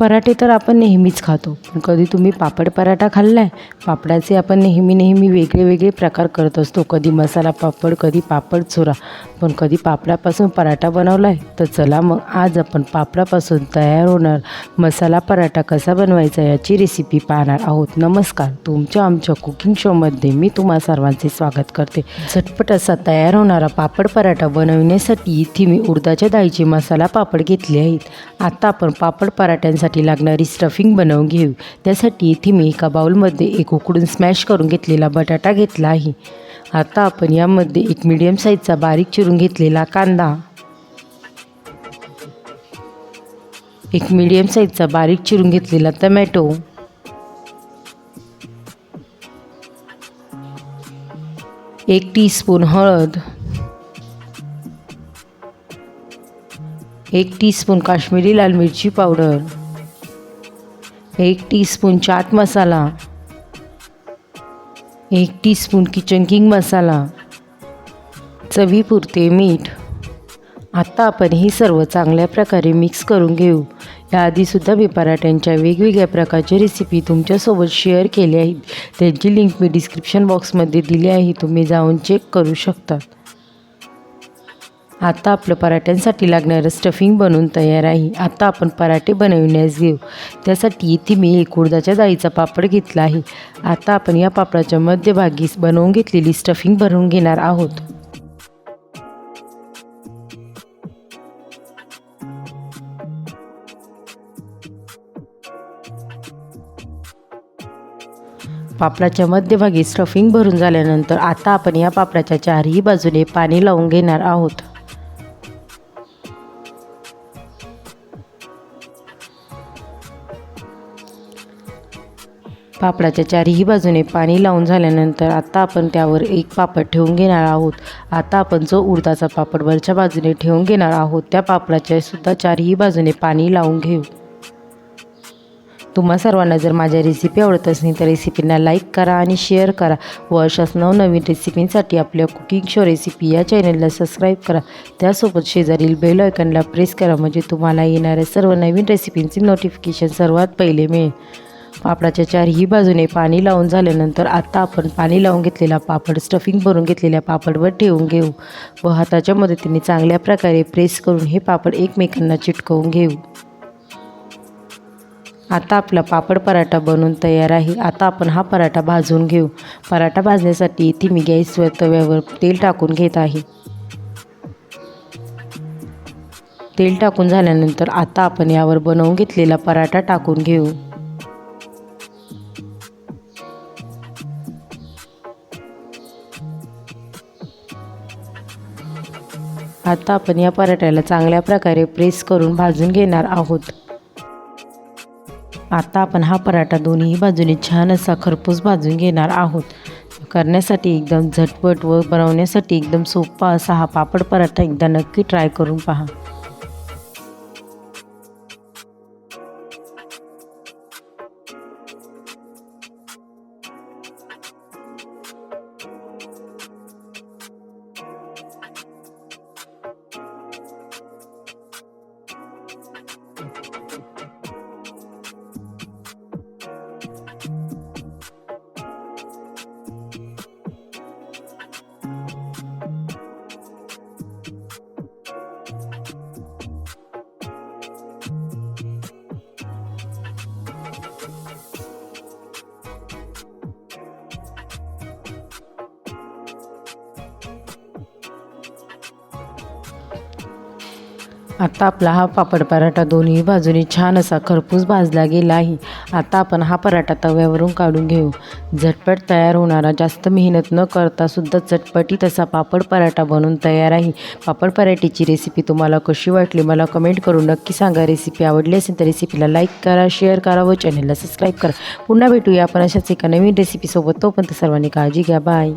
पराठे तर आपण नेहमीच खातो. पण कधी तुम्ही पापड पराठा खाल्ला आहे पापडाचे आपण नेहमी नेहमी वेगळे वेगळे प्रकार करत असतो. कधी मसाला पापड कधी पापड चुरा. पण कधी पापडापासून पराठा बनवला आहे तर चला मग आज आपण पापडापासून तयार होणार मसाला पराठा कसा बनवायचा याची रेसिपी पाहणार आहोत. नमस्कार. तुमच्या आमच्या कुकिंग शोमध्ये मी तुम्हा सर्वांचे स्वागत करते. झटपट असा तयार होणारा पापड पराठा बनवण्यासाठी इथे मी उडदाच्या डाळीचे मसाला पापड घेतले आहेत. आता आपण पापड पराठ्यांसाठी लागणारी स्टफिंग बनवून घेऊ. त्यासाठी इथे मी एका बाउलमध्ये एक उकडून स्मॅश करून घेतलेला बटाटा घेतला आहे. आता आपण यामध्ये एक मीडियम साईजचा बारीक चिरून घेतलेला कांदा. एक मीडियम साईजचा बारीक चिरून घेतलेला टमॅटो एक टीस्पून हळद. एक टीस्पून काश्मीरी लाल मिरची पावडर. एक टीस्पून चाट मसाला एक टीस्पून किचन किंग मसाला चवीपुरते मीठ. आत्ता आपण हे सर्व चांगल्या प्रकारे मिक्स करून घेऊ. याआधीसुद्धा मी पराठ्यांच्या वेगवेगळ्या प्रकारच्या रेसिपी तुमच्यासोबत शेअर केल्या आहेत. त्यांची लिंक मी डिस्क्रिप्शन बॉक्समध्ये दिली आहे. तुम्ही जाऊन चेक करू शकता. आता आपलं पराठ्यांसाठी लागणारं स्टफिंग बनवून तयार आहे. आता आपण पराठे बनविण्यास घेऊ त्यासाठी इथे मी एक उडदाच्या डाळीचा पापड घेतला आहे. आता आपण या पापडाच्या मध्यभागी बनवून घेतलेली स्टफिंग भरून घेणार आहोत. पापडाच्या मध्यभागी स्टफिंग भरून झाल्यानंतर आता आपण या पापडाच्या चारही बाजूने पाणी लावून घेणार आहोत. पापडाच्या चारही बाजूने पाणी लावून झाल्यानंतर आता आपण त्यावर एक पापड ठेवून घेणार आहोत. आता आपण जो उडदाचा पापड वरच्या बाजूने ठेवून घेणार आहोत त्या पापडाच्या सुद्धा चारही बाजूने पाणी लावून घेऊ. तुम्हा सर्वांना जर माझ्या रेसिपी आवडत असतील तर रेसिपींना लाईक करा आणि शेअर करा. व अशाच नवनवीन रेसिपींसाठी आपल्या कुकिंग शो रेसिपी या चॅनलला सबस्क्राईब करा. त्यासोबत शेजारील बेल आयकनला प्रेस करा म्हणजे तुम्हाला येणाऱ्या सर्व नवीन रेसिपींचे नोटिफिकेशन सर्वात पहिले मिळेल. पापडाच्या चारही बाजूने पाणी लावून झाल्यानंतर आत्ता आपण पाणी लावून घेतलेला पापड स्टफिंग भरून घेतलेल्या पापडवर ठेवून घेऊ व हाताच्या मदतीने चांगल्या प्रकारे प्रेस करून हे पापड एकमेकांना चिटकवून घेऊ. आता आपला पापड पराठा बनवून तयार आहे. आता आपण हा पराठा भाजून घेऊ. पराठा भाजण्यासाठी इथे मी गॅसवर तव्यावर तेल टाकून घेत आहे. तेल टाकून झाल्यानंतर आता आपण यावर बनवून घेतलेला पराठा टाकून घेऊ. आता आपण या पराठ्याला चांगल्या प्रकारे प्रेस करून भाजून घेणार आहोत. आता आपण हा पराठा दोन्ही बाजूने छान असा खरपूस भाजून घेणार आहोत. करण्यासाठी एकदम झटपट व बनवण्यासाठी एकदम सोपा असा हा पापड पराठा एकदा नक्की ट्राय करून पहा. आता आपला हा पापड पराठा दोन्ही बाजूनी छान असा खरपूस भाजला गेला आहे आता आपण हा पराठा तव्यावरून काढून घेऊ. झटपट तयार होणारा जास्त मेहनत न करता सुद्धा चटपटीत असा पापड पराठा बनून तयार आहे. पापड पराठीची रेसिपी तुम्हाला कशी वाटली मला कमेंट करून नक्की सांगा. रेसिपी आवडली असेल तर रेसिपीला लाईक करा शेअर करा व चॅनलला सबस्क्राईब करा. पुन्हा भेटूया आपण अशाच एका नवीन रेसिपीसोबत तोपर्यंत सर्वांनी काळजी घ्या. बाय